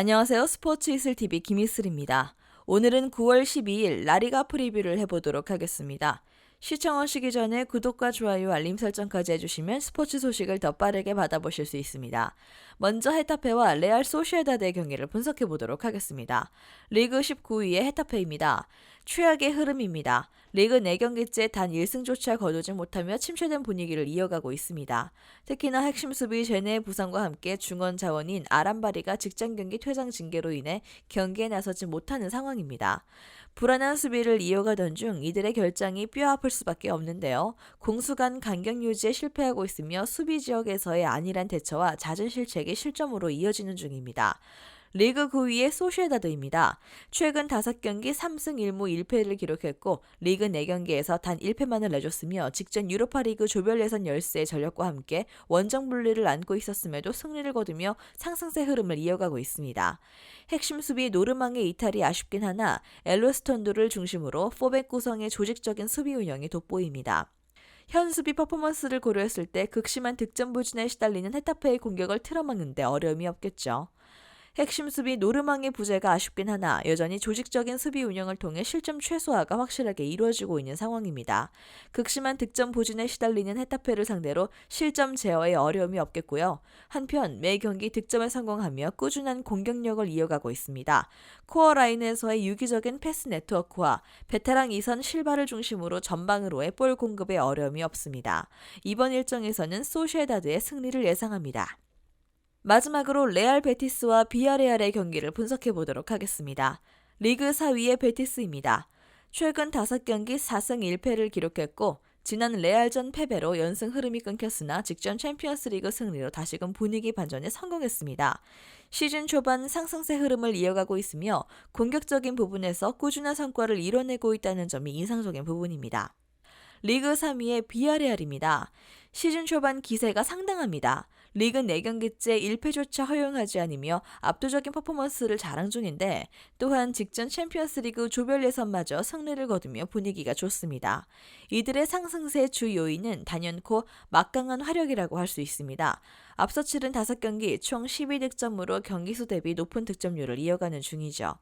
안녕하세요. 스포츠 이슬 TV 김이슬입니다. 오늘은 9월 12일 라리가 프리뷰를 해보도록 하겠습니다. 시청하시기 전에 구독과 좋아요, 알림 설정까지 해주시면 스포츠 소식을 더 빠르게 받아보실 수 있습니다. 먼저 헤타페와 레알 소시에다드의 경기를 분석해 보도록 하겠습니다. 리그 19위의 헤타페입니다. 최악의 흐름입니다. 리그 4경기째 단 1승조차 거두지 못하며 침체된 분위기를 이어가고 있습니다. 특히나 핵심 수비 제네의 부상과 함께 중원 자원인 아람바리가 직전 경기 퇴장 징계로 인해 경기에 나서지 못하는 상황입니다. 불안한 수비를 이어가던 중 이들의 결장이 뼈아플 수밖에 없는데요. 공수간 간격 유지에 실패하고 있으며 수비 지역에서의 안일한 대처와 잦은 실책이 실점으로 이어지는 중입니다. 리그 9위의 소시에다드입니다. 최근 5경기 3승 1무 1패를 기록했고 리그 4경기에서 단 1패만을 내줬으며 직전 유로파 리그 조별 예선 열세의 전력과 함께 원정 분리를 안고 있었음에도 승리를 거두며 상승세 흐름을 이어가고 있습니다. 핵심 수비 노르망의 이탈이 아쉽긴 하나 엘로스턴도를 중심으로 포백 구성의 조직적인 수비 운영이 돋보입니다. 현 수비 퍼포먼스를 고려했을 때 극심한 득점 부진에 시달리는 헤타페의 공격을 틀어막는데 어려움이 없겠죠. 핵심 수비 노르망의 부재가 아쉽긴 하나 여전히 조직적인 수비 운영을 통해 실점 최소화가 확실하게 이루어지고 있는 상황입니다. 극심한 득점 부진에 시달리는 헤타페를 상대로 실점 제어에 어려움이 없겠고요. 한편 매 경기 득점에 성공하며 꾸준한 공격력을 이어가고 있습니다. 코어 라인에서의 유기적인 패스 네트워크와 베테랑 이선 실바를 중심으로 전방으로의 볼 공급에 어려움이 없습니다. 이번 일정에서는 소시에다드의 승리를 예상합니다. 마지막으로 레알 베티스와 비아레알의 경기를 분석해 보도록 하겠습니다. 리그 4위의 베티스입니다. 최근 5경기 4승 1패를 기록했고 지난 레알전 패배로 연승 흐름이 끊겼으나 직전 챔피언스리그 승리로 다시금 분위기 반전에 성공했습니다. 시즌 초반 상승세 흐름을 이어가고 있으며 공격적인 부분에서 꾸준한 성과를 이뤄내고 있다는 점이 인상적인 부분입니다. 리그 3위의 비아레알입니다. 시즌 초반 기세가 상당합니다. 리그 4경기째 1패조차 허용하지 않으며 압도적인 퍼포먼스를 자랑 중인데 또한 직전 챔피언스 리그 조별 예선마저 승리를 거두며 분위기가 좋습니다. 이들의 상승세 주 요인은 단연코 막강한 화력이라고 할 수 있습니다. 앞서 치른 5경기 총 12득점으로 경기수 대비 높은 득점률을 이어가는 중이죠.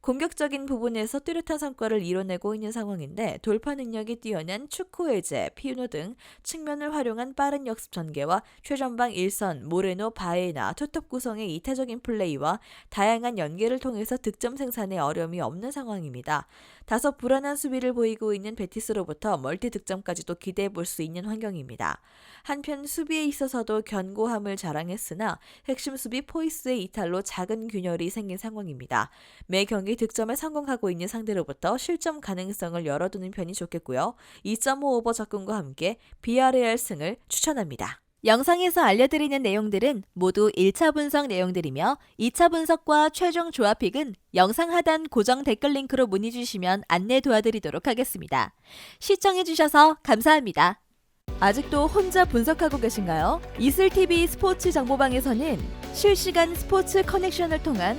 공격적인 부분에서 뚜렷한 성과를 이뤄내고 있는 상황인데 돌파 능력이 뛰어난 축구 해제, 피우노 등 측면을 활용한 빠른 역습 전개와 최전방 일선, 모레노, 바에나, 투톱 구성의 이타적인 플레이와 다양한 연계를 통해서 득점 생산에 어려움이 없는 상황입니다. 다소 불안한 수비를 보이고 있는 베티스로부터 멀티 득점까지도 기대해 볼 수 있는 환경입니다. 한편 수비에 있어서도 견고함을 자랑했으나 핵심 수비 포이스의 이탈로 작은 균열이 생긴 상황입니다. 매 경기 득점에 성공하고 있는 상대로부터 실점 가능성을 열어두는 편이 좋겠고요. 2.5 오버 접근과 함께 비아레알 승을 추천합니다. 영상에서 알려드리는 내용들은 모두 1차 분석 내용들이며 2차 분석과 최종 조합픽은 영상 하단 고정 댓글 링크로 문의 주시면 안내 도와드리도록 하겠습니다. 시청해주셔서 감사합니다. 아직도 혼자 분석하고 계신가요? 이슬TV 스포츠 정보방에서는 실시간 스포츠 커넥션을 통한